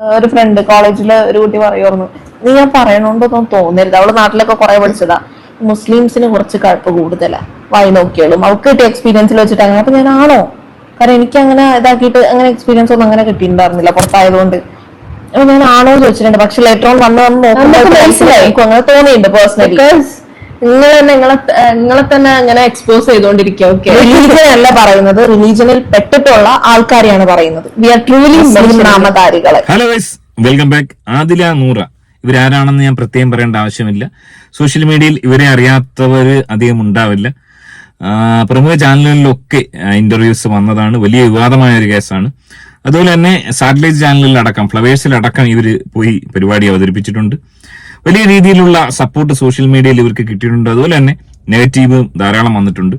ഒരു ഫ്രണ്ട് കോളേജിൽ ഒരു കുട്ടി പറയുമായിരുന്നു നീ ഞാൻ പറയണോണ്ടൊന്നും തോന്നരുത്. അവൾ നാട്ടിലൊക്കെ കുറെ പഠിച്ചതാ. മുസ്ലിംസിന് കുറച്ച് കഴപ്പ് കൂടുതലാ. വായി നോക്കിയാലും അവൾക്ക് കിട്ടിയ എക്സ്പീരിയൻസിൽ വെച്ചിട്ട് അങ്ങനെ. അപ്പൊ ഞാനാണോ ആണോ? കാരണം എനിക്ക് അങ്ങനെ ഇതാക്കിയിട്ട് അങ്ങനെ എക്സ്പീരിയൻസ് ഒന്നും അങ്ങനെ കിട്ടിയിട്ടുണ്ടായിരുന്നില്ല പുറത്തായതുകൊണ്ട്. അപ്പൊ ഞാൻ ആണോ ചോദിച്ചിട്ടുണ്ട്. പക്ഷെ ലെറ്റർ ഓൺ വന്ന് വന്ന് നോക്കുമ്പോൾ മനസ്സിലായി. അങ്ങനെ തോന്നിയിട്ടുണ്ട് പേഴ്സണലി നിങ്ങൾ തന്നെ നിങ്ങളെ നിങ്ങളെ തന്നെ അങ്ങനെ എക്സ്പോസ് ചെയ്തോണ്ടിരിക്കുക ഓക്കെ റിലീജിയൻ അല്ല പറയുന്നത് റിലീജിയനിൽ പെട്ടിട്ടുള്ള ആൾക്കാരെയാണ് പറയുന്നത്. We are truly നാമധാരികളെ hello welcome back Adila Noora. ഇവരാരാണെന്ന് ഞാൻ പ്രത്യേകം പറയേണ്ട ആവശ്യമില്ല. സോഷ്യൽ മീഡിയയിൽ ഇവരെ അറിയാത്തവർ അധികം ഉണ്ടാവില്ല. പ്രമുഖ ചാനലുകളിലൊക്കെ ഇന്റർവ്യൂസ് വന്നതാണ്. വലിയ വിവാദമായ ഒരു കേസാണ്. അതുപോലെ തന്നെ സാറ്റലൈറ്റ് ചാനലിലടക്കം ഫ്ലവേഴ്സിലടക്കം ഇവർ പോയി പരിപാടി അവതരിപ്പിച്ചിട്ടുണ്ട്. വലിയ രീതിയിലുള്ള സപ്പോർട്ട് സോഷ്യൽ മീഡിയയിൽ ഇവർക്ക് കിട്ടിയിട്ടുണ്ട്. അതുപോലെ തന്നെ നെഗറ്റീവ് ധാരാളം വന്നിട്ടുണ്ട്.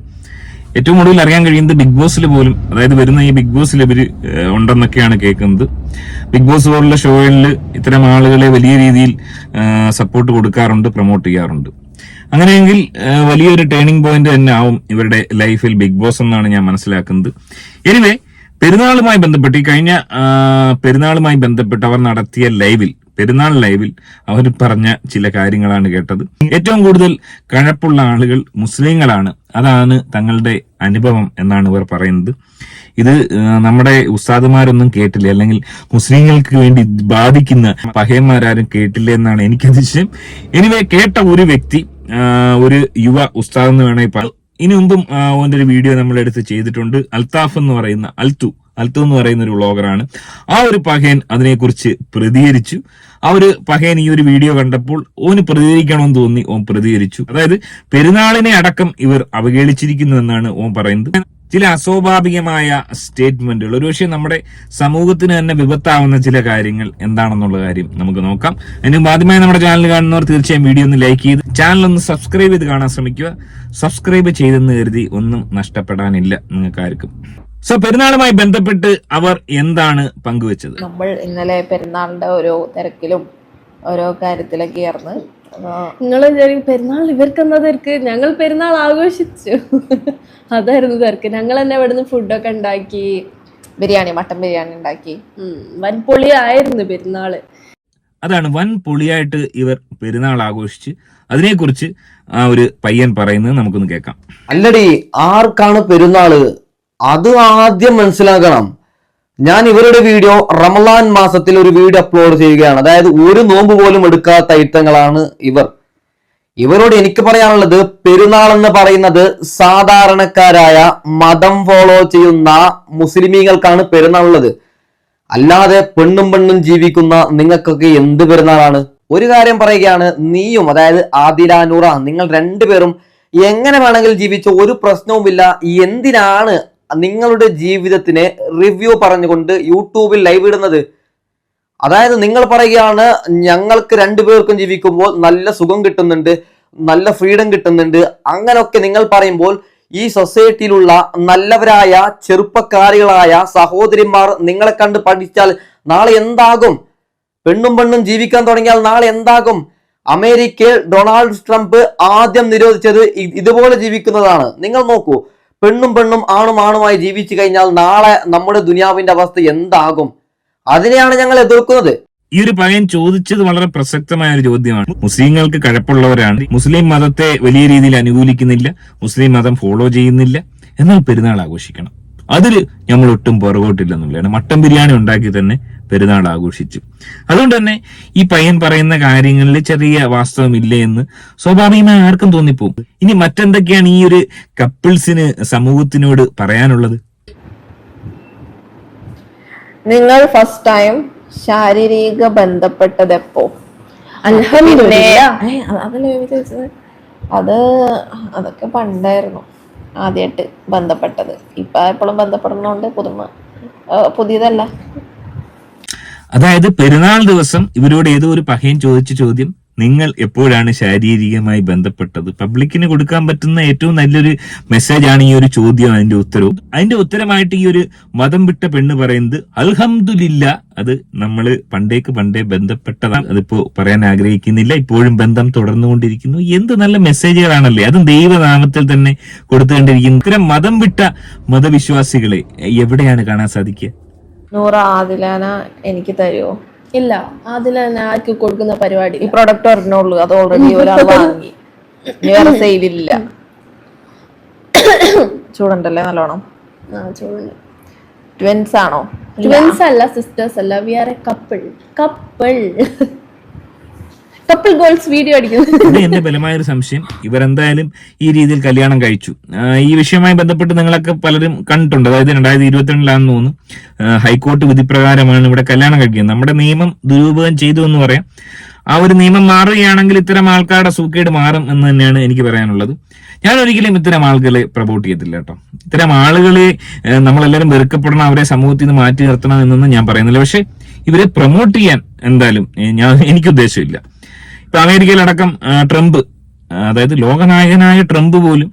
ഏറ്റവും കൂടുതൽ അറിയാൻ കഴിയുന്നത് ബിഗ് ബോസിൽ പോലും അതായത് വരുന്ന ഈ ബിഗ് ബോസിൽ ഇവർ ഉണ്ടെന്നൊക്കെയാണ് കേൾക്കുന്നത്. ബിഗ് ബോസ് പോലുള്ള ഷോകളിൽ ഇത്തരം ആളുകളെ വലിയ രീതിയിൽ സപ്പോർട്ട് കൊടുക്കാറുണ്ട് പ്രൊമോട്ട് ചെയ്യാറുണ്ട്. അങ്ങനെയെങ്കിൽ വലിയൊരു ടേണിംഗ് പോയിന്റ് തന്നെ ആവും ഇവരുടെ ലൈഫിൽ ബിഗ് ബോസ് എന്നാണ് ഞാൻ മനസ്സിലാക്കുന്നത്. എനിവേ പെരുന്നാളുമായി ബന്ധപ്പെട്ട് ഈ കഴിഞ്ഞ പെരുന്നാളുമായി ബന്ധപ്പെട്ട് അവർ നടത്തിയ ലൈവിൽ പെരുന്നാൾ ലൈവിൽ അവർ പറഞ്ഞ ചില കാര്യങ്ങളാണ് കേട്ടത്. ഏറ്റവും കൂടുതൽ കഴപ്പുള്ള ആളുകൾ മുസ്ലിങ്ങളാണ്. അതാണ് തങ്ങളുടെ അനുഭവം എന്നാണ് ഇവർ പറയുന്നത്. ഇത് നമ്മുടെ ഉസ്താദുമാരൊന്നും കേട്ടില്ല. അല്ലെങ്കിൽ മുസ്ലിങ്ങൾക്ക് വേണ്ടി ബാധിക്കുന്ന പഹയന്മാരാരും കേട്ടില്ല എന്നാണ് എനിക്ക് അതിശയം. എനിവേ കേട്ട ഒരു വ്യക്തി ഒരു യുവ ഉസ്താദ് എന്ന് വേണമെങ്കിൽ ഇനി മുമ്പും ഓന്റെ ഒരു വീഡിയോ നമ്മളെടുത്ത് ചെയ്തിട്ടുണ്ട്. അൽത്താഫ് എന്ന് പറയുന്ന അൽത്തു അൽത്തു എന്ന് പറയുന്ന ഒരു വ്ളോഗറാണ്. ആ ഒരു പഹയൻ അതിനെക്കുറിച്ച് പ്രതികരിച്ചു. ആ ഒരു പഹയൻ ഈ ഒരു വീഡിയോ കണ്ടപ്പോൾ ഓന് പ്രതികരിക്കണമെന്ന് തോന്നി ഓൻ പ്രതികരിച്ചു. അതായത് പെരുന്നാളിനെ അടക്കം ഇവർ അവഹേളിച്ചിരിക്കുന്നു എന്നാണ് ഓൻ പറയുന്നത്. ചില അസ്വാഭാവികമായ സ്റ്റേറ്റ്മെന്റുകൾ. ഒരുപക്ഷെ നമ്മുടെ സമൂഹത്തിന് തന്നെ വിപത്താവുന്ന ചില കാര്യങ്ങൾ എന്താണെന്നുള്ള കാര്യം നമുക്ക് നോക്കാം. അതിന് ആദ്യമായി നമ്മുടെ ചാനൽ കാണുന്നവർ തീർച്ചയായും വീഡിയോ ഒന്ന് ലൈക്ക് ചെയ്ത് ചാനൽ ഒന്ന് സബ്സ്ക്രൈബ് ചെയ്ത് കാണാൻ ശ്രമിക്കുക. സബ്സ്ക്രൈബ് ചെയ്തെന്ന് കരുതി ഒന്നും നഷ്ടപ്പെടാനില്ല നിങ്ങൾക്ക് ആർക്കും സോ പെരുന്നാളുമായി ബന്ധപ്പെട്ട് അവർ എന്താണ് പങ്കുവച്ചത്? നമ്മൾ ഇന്നലെ പെരുന്നാളിന്റെ ഓരോ തിരക്കിലും ഓരോ കാര്യത്തിലൊക്കെ ആയിരുന്നു. നിങ്ങൾ പെരുന്നാൾ ഇവർക്ക് എന്താ തിരക്ക്? ഞങ്ങൾ പെരുന്നാൾ ആഘോഷിച്ചു. അതായിരുന്നു തിരക്ക്. ഞങ്ങൾ തന്നെ ഇവിടുന്ന് ഫുഡൊക്കെ ഉണ്ടാക്കി. ബിരിയാണി മട്ടൻ ബിരിയാണി ഉണ്ടാക്കി. വൻ വൻ പൊളിയായിരുന്നു പെരുന്നാൾ. അതാണ് വൻ പൊളിയായിട്ട് ഇവർ പെരുന്നാൾ ആഘോഷിച്ച് അതിനെക്കുറിച്ച് ആ ഒരു പയ്യൻ പറയുന്നത് നമുക്കൊന്ന് കേൾക്കാം. അല്ലടി ആർക്കാണ് പെരുന്നാൾ? അത് ആദ്യം മനസ്സിലാക്കണം. ഞാൻ ഇവരുടെ വീഡിയോ റമലാൻ മാസത്തിൽ ഒരു വീഡിയോ അപ്ലോഡ് ചെയ്യുകയാണ്. അതായത് ഒരു നോമ്പ് പോലും എടുക്കാത്ത ഐറ്റങ്ങളാണ് ഇവർ. ഇവരോട് എനിക്ക് പറയാനുള്ളത് പെരുന്നാൾ എന്ന് പറയുന്നത് സാധാരണക്കാരായ മതം ഫോളോ ചെയ്യുന്ന മുസ്ലിമീങ്ങൾക്കാണ് പെരുന്നാൾ ഉള്ളത്. അല്ലാതെ പെണ്ണും പെണ്ണും ജീവിക്കുന്ന നിങ്ങൾക്കൊക്കെ എന്ത് പെരുന്നാളാണ്? ഒരു കാര്യം പറയുകയാണ് നീയും അതായത് ആദില നൂറ നിങ്ങൾ രണ്ടുപേരും എങ്ങനെ വേണമെങ്കിൽ ജീവിച്ച ഒരു പ്രശ്നവുമില്ല. എന്തിനാണ് നിങ്ങളുടെ ജീവിതത്തിന് റിവ്യൂ പറഞ്ഞുകൊണ്ട് യൂട്യൂബിൽ ലൈവ് ഇടുന്നത്. അതായത് നിങ്ങൾ പറയുകയാണ് ഞങ്ങൾക്ക് രണ്ടുപേർക്കും ജീവിക്കുമ്പോൾ നല്ല സുഖം കിട്ടുന്നുണ്ട് നല്ല ഫ്രീഡം കിട്ടുന്നുണ്ട്. അങ്ങനെയൊക്കെ നിങ്ങൾ പറയുമ്പോൾ ഈ സൊസൈറ്റിയിലുള്ള നല്ലവരായ ചെറുപ്പക്കാരികളായ സഹോദരിമാർ നിങ്ങളെ കണ്ട് പഠിച്ചാൽ നാളെ എന്താകും? പെണ്ണും പെണ്ണും ജീവിക്കാൻ തുടങ്ങിയാൽ നാളെ എന്താകും? അമേരിക്കയിൽ ഡൊണാൾഡ് ട്രംപ് ആദ്യം നിരോധിച്ചത് ഇതുപോലെ ജീവിക്കുന്നതാണ്. നിങ്ങൾ നോക്കൂ. പെണ്ണും പെണ്ണും ആണും ആണുമായി ജീവിച്ചു കഴിഞ്ഞാൽ നാളെ നമ്മുടെ ദുനിയാവിന്റെ അവസ്ഥ എന്താകും? അതിനെയാണ് ഞങ്ങൾ എതിർക്കുന്നത്. ഈ ഒരു പയ്യൻ ചോദിച്ചത് വളരെ പ്രസക്തമായ ഒരു ചോദ്യമാണ്. മുസ്ലിങ്ങൾക്ക് കഴപ്പുള്ളവരാണ്. മുസ്ലിം മതത്തെ വലിയ രീതിയിൽ അനുകൂലിക്കുന്നില്ല. മുസ്ലിം മതം ഫോളോ ചെയ്യുന്നില്ല. എന്നാൽ പെരുന്നാൾ ആഘോഷിക്കണം. അതിൽ നമ്മൾ ഒട്ടും പുറകോട്ടില്ലെന്നുള്ളതാണ് മട്ടൻ ബിരിയാണി ഉണ്ടാക്കി തന്നെ പെരുന്നാൾ ആഘോഷിച്ചു. അതുകൊണ്ട് തന്നെ ഈ പയ്യൻ പറയുന്ന കാര്യങ്ങളിൽ ചെറിയ വാസ്തവമില്ല എന്ന് സ്വാഭാവികമായി ആർക്കും തോന്നിപ്പോകും. ഇനി മറ്റെന്തൊക്കെയാണ് ഈ ഒരു കപ്പിൾസിന് സമൂഹത്തിനോട് പറയാനുള്ളത്? നിങ്ങൾ ഫസ്റ്റ് ടൈം ശാരീരിക ബന്ധപ്പെട്ടത് എപ്പോ അത് അതൊക്കെ പണ്ടായിരുന്നു. ആദ്യമായിട്ട് ബന്ധപ്പെട്ടത്. ഇപ്പൊ എപ്പോഴും ബന്ധപ്പെടുന്നോണ്ട് പുതുമ പുതിയതല്ല. അതായത് പെരുന്നാൾ ദിവസം ഇവരോട് ഏതോ ഒരു പഹയൻ ചോദിച്ച ചോദ്യം നിങ്ങൾ എപ്പോഴാണ് ശാരീരികമായി ബന്ധപ്പെട്ടത്? പബ്ലിക്കിന് കൊടുക്കാൻ പറ്റുന്ന ഏറ്റവും നല്ലൊരു മെസ്സേജ് ആണ് ഈ ഒരു ചോദ്യം അതിന്റെ ഉത്തരവും. അതിന്റെ ഉത്തരമായിട്ട് ഈ ഒരു മതം വിട്ട പെണ്ണ് പറയുന്നത് അൽഹംദുലില്ല. അത് നമ്മൾ പണ്ടേക്ക് പണ്ടേ ബന്ധപ്പെട്ടതാണ്. അതിപ്പോ പറയാൻ ആഗ്രഹിക്കുന്നില്ല. ഇപ്പോഴും ബന്ധം തുടർന്നുകൊണ്ടിരിക്കുന്നു. എന്ത് നല്ല മെസ്സേജുകളാണല്ലേ അതും ദൈവനാമത്തിൽ തന്നെ കൊടുത്തുകൊണ്ടിരിക്കുന്നു. ഇത്തരം മതം വിട്ട മതവിശ്വാസികളെ എവിടെയാണ് കാണാൻ സാധിക്കുക? നൂറ് ആദിലാന എനിക്ക് തരുമോ ഇല്ല. അതിൽ തന്നെ ആർക്ക് കൊടുക്കുന്ന പരിപാടി. ഈ പ്രൊഡക്റ്റ് ഒരെണ്ണുള്ളൂ അത് ഓൾറെഡി ഒരാൾ വാങ്ങി. വേറെ സെയിലില്ല ചൂടുണ്ടല്ലേ നല്ലോണം? ആ ചൂടുണ്ട്. ട്വിൻസ് ആണോ? ട്വിൻസ് അല്ല സിസ്റ്റേഴ്സ് അല്ല. We are a couple couple couple goals video അടിക്കുന്നു. ഇത് എന്റെ ബലമായ ഒരു സംശയം. ഇവരെന്തായാലും ഈ രീതിയിൽ കല്യാണം കഴിച്ചു. ഈ വിഷയവുമായി ബന്ധപ്പെട്ട് നിങ്ങളൊക്കെ പലരും കണ്ടിട്ടുണ്ട്. അതായത് രണ്ടായിരത്തി ഇരുപത്തിരണ്ടിലാണെന്ന് തോന്നുന്നു. ഹൈക്കോടതി ഹൈക്കോടതി വിധിപ്രകാരമാണ് ഇവിടെ കല്യാണം കഴിക്കുന്നത്. നമ്മുടെ നിയമം ദുരുപയോഗം ചെയ്തു എന്ന് പറയാം. ആ ഒരു നിയമം മാറുകയാണെങ്കിൽ ഇത്തരം ആൾക്കാരുടെ സൂക്കേട് മാറും എന്ന് തന്നെയാണ് എനിക്ക് പറയാനുള്ളത്. ഞാൻ ഒരിക്കലും ഇത്തരം ആളുകളെ പ്രൊമോട്ട് ചെയ്യത്തില്ല കേട്ടോ. ഇത്തരം ആളുകളെ നമ്മളെല്ലാവരും വെറുക്കപ്പെടണം അവരെ സമൂഹത്തിൽ നിന്ന് മാറ്റി നിർത്തണം എന്നൊന്നും ഞാൻ പറയുന്നില്ല. പക്ഷെ ഇവരെ പ്രൊമോട്ട് ചെയ്യാൻ എന്തായാലും ഞാൻ എനിക്ക് ഉദ്ദേശമില്ല. ഇപ്പൊ അമേരിക്കയിലടക്കം ട്രംപ് അതായത് ലോകനായകനായ ട്രംപ് പോലും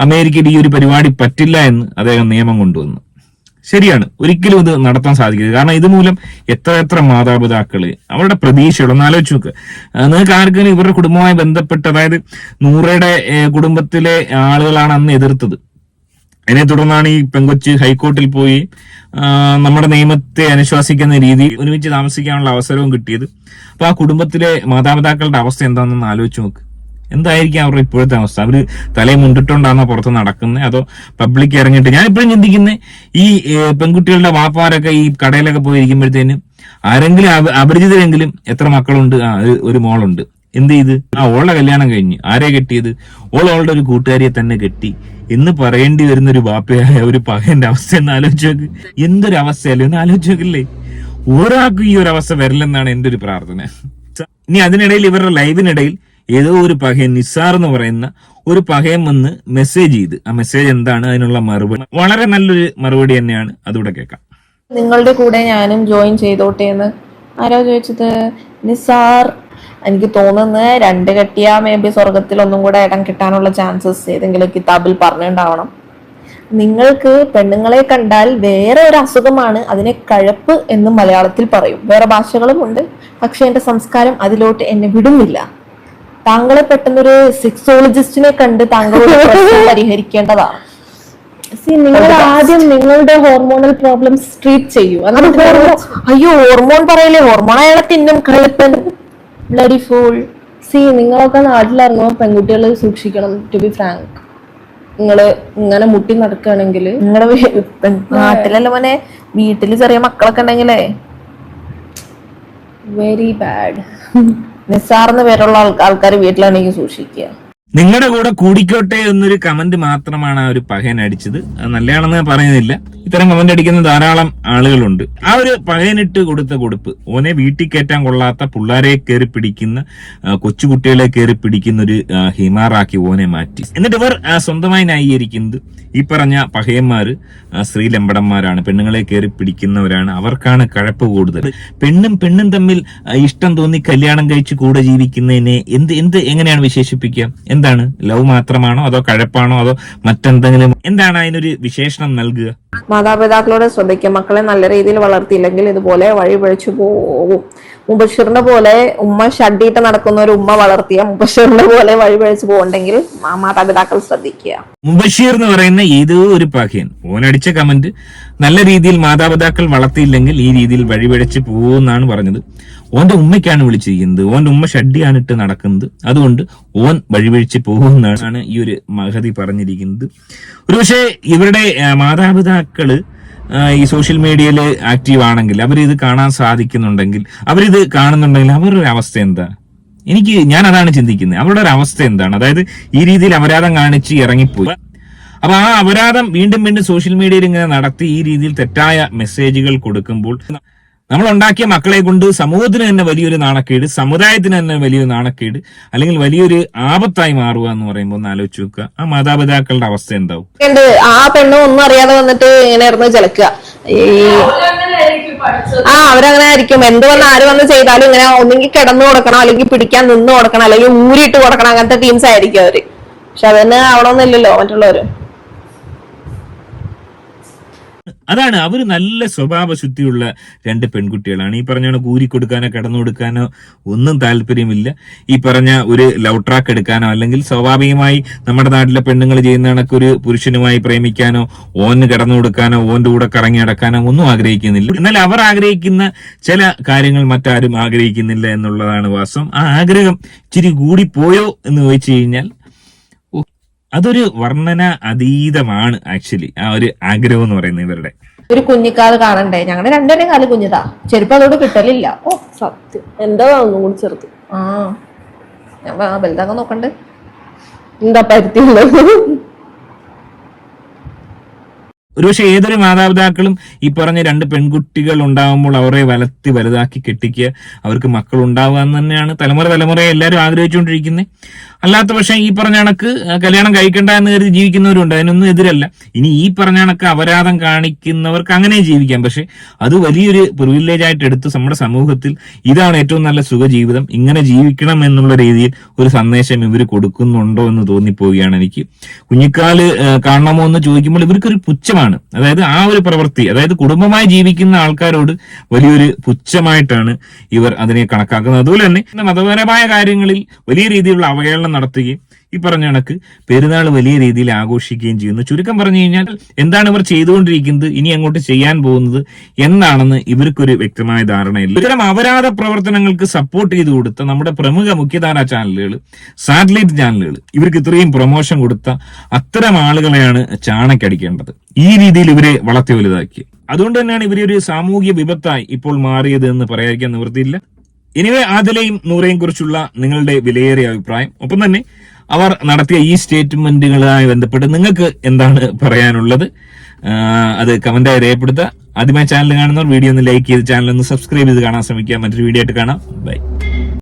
അമേരിക്കയിൽ ഈ ഒരു പരിപാടി പറ്റില്ല എന്ന് അദ്ദേഹം നിയമം കൊണ്ടുവന്നു. ശരിയാണ്. ഒരിക്കലും ഇത് നടത്താൻ സാധിക്കില്ല. കാരണം ഇതുമൂലം എത്ര എത്ര മാതാപിതാക്കൾ അവരുടെ പ്രതീക്ഷകൾ ഒന്ന് ആലോചിച്ച് നോക്ക്. നിങ്ങൾക്ക് ആർക്കെങ്കിലും ഇവരുടെ കുടുംബവുമായി ബന്ധപ്പെട്ട് അതായത് നൂറയുടെ കുടുംബത്തിലെ ആളുകളാണ് അന്ന് എതിർത്തത്. അതിനെ തുടർന്നാണ് ഈ പെങ്കൊച്ച് ഹൈക്കോർട്ടിൽ പോയി നമ്മുടെ നിയമത്തെ അനുശ്വാസിക്കുന്ന രീതി ഒരുമിച്ച് താമസിക്കാനുള്ള അവസരവും കിട്ടിയത്. അപ്പൊ ആ കുടുംബത്തിലെ മാതാപിതാക്കളുടെ അവസ്ഥ എന്താണെന്ന് ആലോചിച്ച് നോക്ക്. എന്തായിരിക്കും അവരുടെ ഇപ്പോഴത്തെ അവസ്ഥ? അവർ തലയെ മുണ്ടിട്ടുണ്ടാകുന്ന പുറത്ത് നടക്കുന്നത് അതോ പബ്ലിക് ഇറങ്ങിയിട്ട്? ഞാൻ ഇപ്പോഴും ചിന്തിക്കുന്നത് ഈ പെൺകുട്ടികളുടെ വാപ്പാരൊക്കെ ഈ കടയിലൊക്കെ പോയി ഇരിക്കുമ്പോഴത്തേനും ആരെങ്കിലും അപ- അപരിചിതരെങ്കിലും എത്ര മക്കളുണ്ട്? ഒരു മോളുണ്ട്. എന്ത് ചെയ്ത്? ആ ഓളുടെ കല്യാണം കഴിഞ്ഞ്. ആരെ കെട്ടിയത്? ഓൾ ഓളുടെ ഒരു കൂട്ടുകാരിയെ തന്നെ കെട്ടി. എന്ന് പറയേണ്ടി വരുന്ന ഒരു ബാപ്പയായ ഒരു പകന്റെ അവസ്ഥ എന്ന് ആലോചിച്ച് നോക്ക്. എന്തൊരു അവസ്ഥയല്ലേ? ഒന്ന് ആലോചിച്ച് നോക്കില്ലേ? ഒരാൾക്കും ഈ ഒരു അവസ്ഥ വരില്ലെന്നാണ് എന്റെ ഒരു പ്രാർത്ഥന. ഇനി അതിനിടയിൽ ഇവരുടെ ലൈവിനിടയിൽ ഏതോ ഒരു പകയൻ നിസാർ എന്ന് പറയുന്ന ഒരു പകയൻ വന്ന് മെസ്സേജ് ചെയ്ത്. ആ മെസ്സേജ് എന്താണ്? അതിനുള്ള മറുപടി. വളരെ നല്ലൊരു മറുപടി തന്നെയാണ് അതുകൂടെ കേൾക്കാം. നിങ്ങളുടെ കൂടെ ഞാനും ജോയിൻ ചെയ്തോട്ടെ എന്ന് ആരോ ചോദിച്ചത്? നിസാർ എനിക്ക് തോന്നുന്നത് രണ്ട് കെട്ടിയ മേ ബി സ്വർഗത്തിൽ ഒന്നും കൂടെ ഇടം കിട്ടാനുള്ള ചാൻസസ് ഏതെങ്കിലും കിതാബിൽ പറഞ്ഞിട്ടുണ്ടാവണം. നിങ്ങൾക്ക് പെണ്ണുങ്ങളെ കണ്ടാൽ വേറെ ഒരു അസുഖമാണ് അതിനെ കഴപ്പ് എന്ന് മലയാളത്തിൽ പറയും. വേറെ ഭാഷകളും ഉണ്ട്. പക്ഷെ എന്റെ സംസ്കാരം അതിലോട്ട് എന്നെ വിടുന്നില്ല. താങ്കളെ പെട്ടെന്നൊരു സെക്സോളജിസ്റ്റിനെ കണ്ട് താങ്കളുടെ പ്രശ്നം പരിഹരിക്കേണ്ടതാണ്. സി നിങ്ങൾ ആദ്യം നിങ്ങളുടെ ഹോർമോണൽ പ്രോബ്ലംസ് ട്രീറ്റ് ചെയ്യൂ. അയ്യോ ഹോർമോൺ പറയല്ലേ? ഹോർമോൺ അയാളെ തിന്നും കളിപ്പൻ ബ്ലഡി ഫൂൾ സി നിങ്ങളൊക്കെ നാട്ടിലിറങ്ങുമ്പോൾ പെൺകുട്ടികൾ സൂക്ഷിക്കണം ടു ബി ഫ്രാങ്ക് നിങ്ങൾ ഇങ്ങനെ മുട്ടി നടക്കുകയാണെങ്കിൽ നിങ്ങളുടെ നാട്ടിലല്ല മോനെ? വീട്ടിൽ ചെറിയ മക്കളൊക്കെ ഉണ്ടെങ്കിലേ. വെരി ബാഡ് നിസ്സാർന്ന് പേരുള്ള ആൾക്കാർ വീട്ടിലാണെങ്കിൽ സൂക്ഷിക്കുക. നിങ്ങളുടെ കൂടെ കൂടിക്കോട്ടെ എന്നൊരു കമന്റ് മാത്രമാണ് ആ ഒരു പകയൻ അടിച്ചത്. അത് നല്ലതാണെന്ന് ഞാൻ പറയുന്നില്ല. ഇത്തരം കമന്റ് അടിക്കുന്ന ധാരാളം ആളുകളുണ്ട്. ആ ഒരു പകയനിട്ട് കൊടുത്ത കൊടുപ്പ് ഓനെ വീട്ടിൽ കയറ്റാൻ കൊള്ളാത്ത പിള്ളേരെ കയറി പിടിക്കുന്ന കൊച്ചുകുട്ടികളെ കയറി പിടിക്കുന്ന ഒരു ഹിമാറാക്കി ഓനെ മാറ്റി. എന്നിട്ട് ഇവർ സ്വന്തമായി ന്യായീകരിക്കുന്നത് ഈ പറഞ്ഞ പഹയന്മാർ സ്ത്രീലമ്പടന്മാരാണ് പെണ്ണുങ്ങളെ കയറി പിടിക്കുന്നവരാണ്. അവർക്കാണ് കഴപ്പ് കൂടുതൽ. പെണ്ണും പെണ്ണും തമ്മിൽ ഇഷ്ടം തോന്നി കല്യാണം കഴിച്ച് കൂടെ ജീവിക്കുന്നതിനെ എന്ത് എന്ത് എങ്ങനെയാണ് വിശേഷിപ്പിക്കുക? എന്താണ്? ലവ് മാത്രമാണോ അതോ കഴപ്പാണോ അതോ മറ്റെന്തെങ്കിലും? എന്താണ് അതിനൊരു വിശേഷണം നൽകുക? മാതാപിതാക്കളോട് ശ്രദ്ധിക്കുക മക്കളെ നല്ല രീതിയിൽ വളർത്തിയില്ലെങ്കിൽ ഇതുപോലെ വഴി പഴിച്ചു പോകും. മുബഷിറിന്റെ പോലെ ഉമ്മ ഷഡ്ഡിയിട്ട് നടക്കുന്ന ഒരു ഉമ്മ വളർത്തിയ മുബഷിറിനെ പോലെ വഴി പോകണ്ടെങ്കിൽ മാതാപിതാക്കൾ ശ്രദ്ധിക്കുക. മുബഷീർ എന്ന് പറയുന്ന ഏതോ ഒരു പാഹ്യൻ ഓനടിച്ച കമന്റ് നല്ല രീതിയിൽ മാതാപിതാക്കൾ വളർത്തിയില്ലെങ്കിൽ ഈ രീതിയിൽ വഴിപിഴച്ച് പോകുമെന്നാണ് പറഞ്ഞത്. ഓന്റെ ഉമ്മയ്ക്കാണ് വിളിച്ചിരിക്കുന്നത്. ഓന്റെ ഉമ്മ ഷഡ്ഡിയാണ് ഇട്ട് നടക്കുന്നത്. അതുകൊണ്ട് ഓൻ വഴിപിഴച്ച് പോകുമെന്നാണ് ഈ ഒരു മഹതി പറഞ്ഞിരിക്കുന്നത്. ഒരുപക്ഷെ ഇവരുടെ മാതാപിതാക്കൾ ഈ സോഷ്യൽ മീഡിയയിൽ ആക്റ്റീവ് ആണെങ്കിൽ അവരിത് കാണാൻ സാധിക്കുന്നുണ്ടെങ്കിൽ അവരിത് കാണുന്നുണ്ടെങ്കിൽ അവരുടെ അവസ്ഥ എന്താ? എനിക്ക് ഞാൻ അതാണ് ചിന്തിക്കുന്നത്. അവരുടെ ഒരു അവസ്ഥ എന്താണ്? അതായത് ഈ രീതിയിൽ അപരാധം കാണിച്ച് ഇറങ്ങിപ്പോയി. അപ്പൊ ആ അപരാധം വീണ്ടും വീണ്ടും സോഷ്യൽ മീഡിയയിൽ ഇങ്ങനെ നടത്തി ഈ രീതിയിൽ തെറ്റായ മെസ്സേജുകൾ കൊടുക്കുമ്പോൾ നമ്മൾ ഉണ്ടാക്കിയ മക്കളെ കൊണ്ട് സമൂഹത്തിന് തന്നെ വലിയൊരു നാണക്കേട് സമുദായത്തിന് തന്നെ വലിയൊരു നാണക്കേട് അല്ലെങ്കിൽ വലിയൊരു ആപത്തായി മാറുക എന്ന് പറയുമ്പോൾ ഒന്ന് ആലോചിച്ച് നോക്കുക. ആ മാതാപിതാക്കളുടെ അവസ്ഥ എന്താവും? ആ പെണ്ണ് ഒന്നും അറിയാതെ വന്നിട്ട് ഇങ്ങനെ ഇറന്ന് ചിലക്കുക ആ അവരങ്ങനെ ആയിരിക്കും. എന്ത് വന്ന് ആര് വന്ന് ചെയ്താലും ഇങ്ങനെ ഒന്നെങ്കിൽ കിടന്നു കൊടുക്കണം അല്ലെങ്കിൽ പിടിക്കാൻ നിന്ന് കൊടുക്കണം അല്ലെങ്കിൽ ഊരിയിട്ട് കൊടുക്കണം. അങ്ങനത്തെ ടീംസ് ആയിരിക്കും അവർ. പക്ഷെ അതന്നെ ആവണമെന്നില്ലല്ലോ മറ്റുള്ളവര്. അതാണ് അവർ നല്ല സ്വഭാവ ശുദ്ധിയുള്ള രണ്ട് പെൺകുട്ടികളാണ്. ഈ പറഞ്ഞ കണക്ക് ഊരി കൊടുക്കാനോ കിടന്നു കൊടുക്കാനോ ഒന്നും താല്പര്യമില്ല. ഈ പറഞ്ഞ ഒരു ലവ് ട്രാക്ക് എടുക്കാനോ അല്ലെങ്കിൽ സ്വാഭാവികമായി നമ്മുടെ നാട്ടിലെ പെണ്ണുങ്ങൾ ചെയ്യുന്ന കണക്ക് ഒരു പുരുഷനുമായി പ്രേമിക്കാനോ ഓന് കിടന്നു കൊടുക്കാനോ ഓന്റെ കൂടെ കറങ്ങി നടക്കാനോ ഒന്നും ആഗ്രഹിക്കുന്നില്ല. എന്നാൽ അവർ ആഗ്രഹിക്കുന്ന ചില കാര്യങ്ങൾ മറ്റാരും ആഗ്രഹിക്കുന്നില്ല എന്നുള്ളതാണ് വാസം ആ ആഗ്രഹം ഇച്ചിരി കൂടി പോയോ എന്ന് ചോദിച്ചു കഴിഞ്ഞാൽ അതൊരു വർണന അതീതമാണ് ആക്ച്വലി ആ ഒരു ആഗ്രഹം എന്ന് പറയുന്നത് ഇവരുടെ. ഒരു കുഞ്ഞിക്കാൽ കാണണ്ടേ? ഞങ്ങളുടെ രണ്ടുപേരും കാൽ കുഞ്ഞിതാ. ചെരുപ്പ് അതോട് കിട്ടലില്ല. ഓ സത്യം. എന്താ ഒന്നും കൂടി ചെറുത്? ആ. ഞാൻ വ- വലുതാക്കാൻ നോക്കണ്ട്. എന്താ പരുത്തിയുള്ളത്? ഒരുപക്ഷെ ഏതൊരു മാതാപിതാക്കളും ഈ പറഞ്ഞ രണ്ട് പെൺകുട്ടികൾ ഉണ്ടാകുമ്പോൾ അവരെ വലത്തി വലുതാക്കി കെട്ടിക്കുക അവർക്ക് മക്കൾ ഉണ്ടാവുക എന്ന് തന്നെയാണ് തലമുറ തലമുറയെ എല്ലാവരും ആഗ്രഹിച്ചുകൊണ്ടിരിക്കുന്നത്. അല്ലാത്ത പക്ഷേ ഈ പറഞ്ഞ കണക്ക് കല്യാണം കഴിക്കണ്ട എന്ന് കരുതി ജീവിക്കുന്നവരുണ്ട്. അതിനൊന്നും എതിരല്ല. ഇനി ഈ പറഞ്ഞ കണക്ക് അപരാധം കാണിക്കുന്നവർക്ക് അങ്ങനെ ജീവിക്കാം. പക്ഷെ അത് വലിയൊരു പ്രിവിലേജ് ആയിട്ട് എടുത്ത് നമ്മുടെ സമൂഹത്തിൽ ഇതാണ് ഏറ്റവും നല്ല സുഖജീവിതം. ഇങ്ങനെ ജീവിക്കണം എന്നുള്ള രീതിയിൽ ഒരു സന്ദേശം ഇവർ കൊടുക്കുന്നുണ്ടോ എന്ന് തോന്നിപ്പോവുകയാണ് എനിക്ക്. കുഞ്ഞിക്കാൽ കാണണമോ എന്ന് ചോദിക്കുമ്പോൾ ഇവർക്കൊരു പുച്ഛമാണ്. അതായത് ആ ഒരു പ്രവൃത്തി അതായത് കുടുംബമായി ജീവിക്കുന്ന ആൾക്കാരോട് വലിയൊരു പുച്ഛമായിട്ടാണ് ഇവർ അതിനെ കണക്കാക്കുന്നത്. അതുപോലെ തന്നെ മതപരമായ കാര്യങ്ങളിൽ വലിയ രീതിയിലുള്ള അവഹേളനം നടത്തുകയും ഈ പറഞ്ഞ കണക്ക് പെരുന്നാൾ വലിയ രീതിയിൽ ആഘോഷിക്കുകയും ചെയ്യുന്നു. ചുരുക്കം പറഞ്ഞു കഴിഞ്ഞാൽ എന്താണ് ഇവർ ചെയ്തുകൊണ്ടിരിക്കുന്നത്? ഇനി അങ്ങോട്ട് ചെയ്യാൻ പോകുന്നത് എന്നാണെന്ന് ഇവർക്കൊരു വ്യക്തമായ ധാരണയില്ല. ഇത്തരം അപരാധ പ്രവർത്തനങ്ങൾക്ക് സപ്പോർട്ട് ചെയ്തു കൊടുത്ത നമ്മുടെ പ്രമുഖ മുഖ്യധാരാ ചാനലുകൾ സാറ്റലൈറ്റ് ചാനലുകൾ ഇവർക്ക് ഇത്രയും പ്രൊമോഷൻ കൊടുത്ത അത്തരം ആളുകളെയാണ് ചാണക്കടിക്കേണ്ടത് ഈ രീതിയിൽ ഇവരെ വളർത്തി വലുതാക്കി. അതുകൊണ്ട് തന്നെയാണ് ഇവരെ ഒരു സാമൂഹ്യ വിപത്തായി ഇപ്പോൾ മാറിയത് എന്ന് പറയാതിരിക്കാൻ നിവൃത്തിയില്ല. ഇനിവേ ആദിലയും നൂറയും കുറിച്ചുള്ള നിങ്ങളുടെ വിലയേറിയ അഭിപ്രായം. ഒപ്പം തന്നെ അവർ നടത്തിയ ഈ സ്റ്റേറ്റ്മെന്റുകളുമായി ബന്ധപ്പെട്ട് നിങ്ങൾക്ക് എന്താണ് പറയാനുള്ളത്? അത് കമന്റായി രേഖപ്പെടുത്തുക. ആദ്യമായി ചാനൽ കാണുന്നവർ വീഡിയോ ഒന്ന് ലൈക്ക് ചെയ്ത് ചാനൽ ഒന്ന് സബ്സ്ക്രൈബ് ചെയ്ത് കാണാൻ ശ്രമിക്കുക. മറ്റൊരു വീഡിയോ ആയിട്ട് കാണാം. ബൈ.